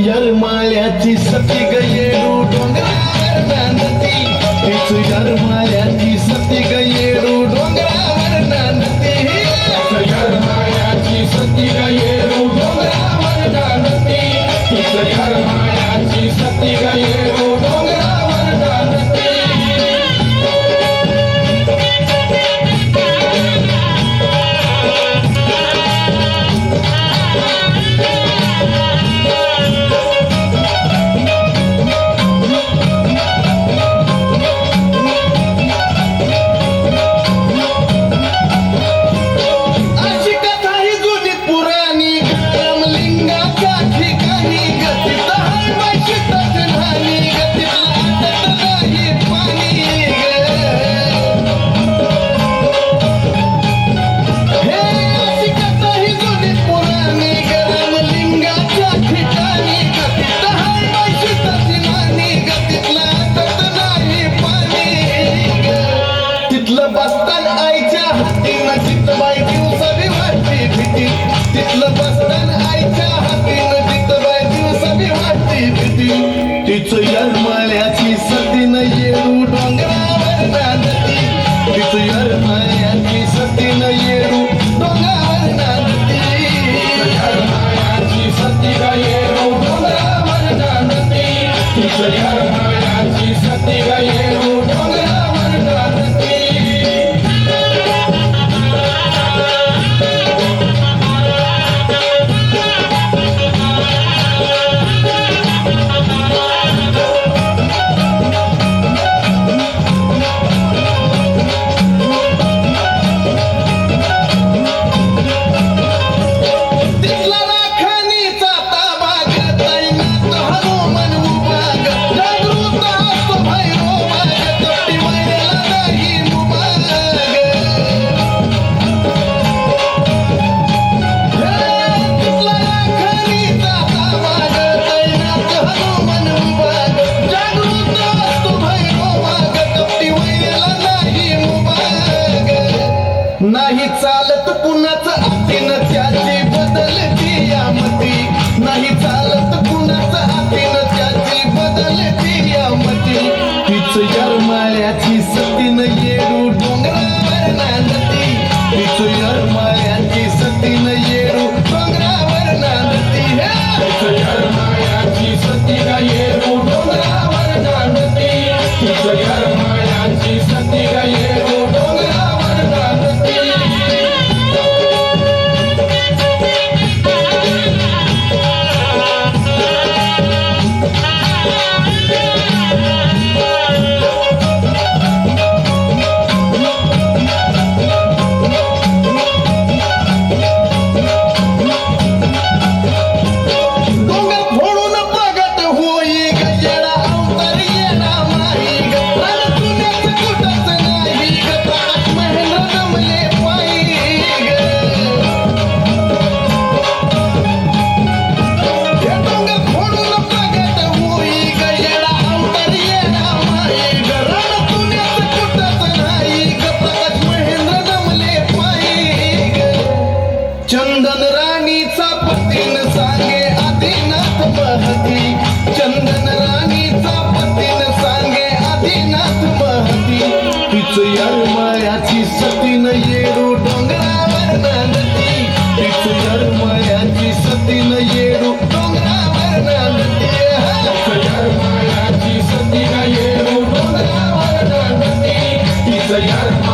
जलमाल्याची सती गये डोंगरावर बांधती. तीच जलमाल्याची सती कुणाच हीच यरमयाची सतीन येडू डोंगरावर नांदती. हीच यरमयाची सतीन येडू डोंगरावर नांदती. हीच यरमयाची सतीन येडू डोंगरावर नांदती. हीच यरमयाची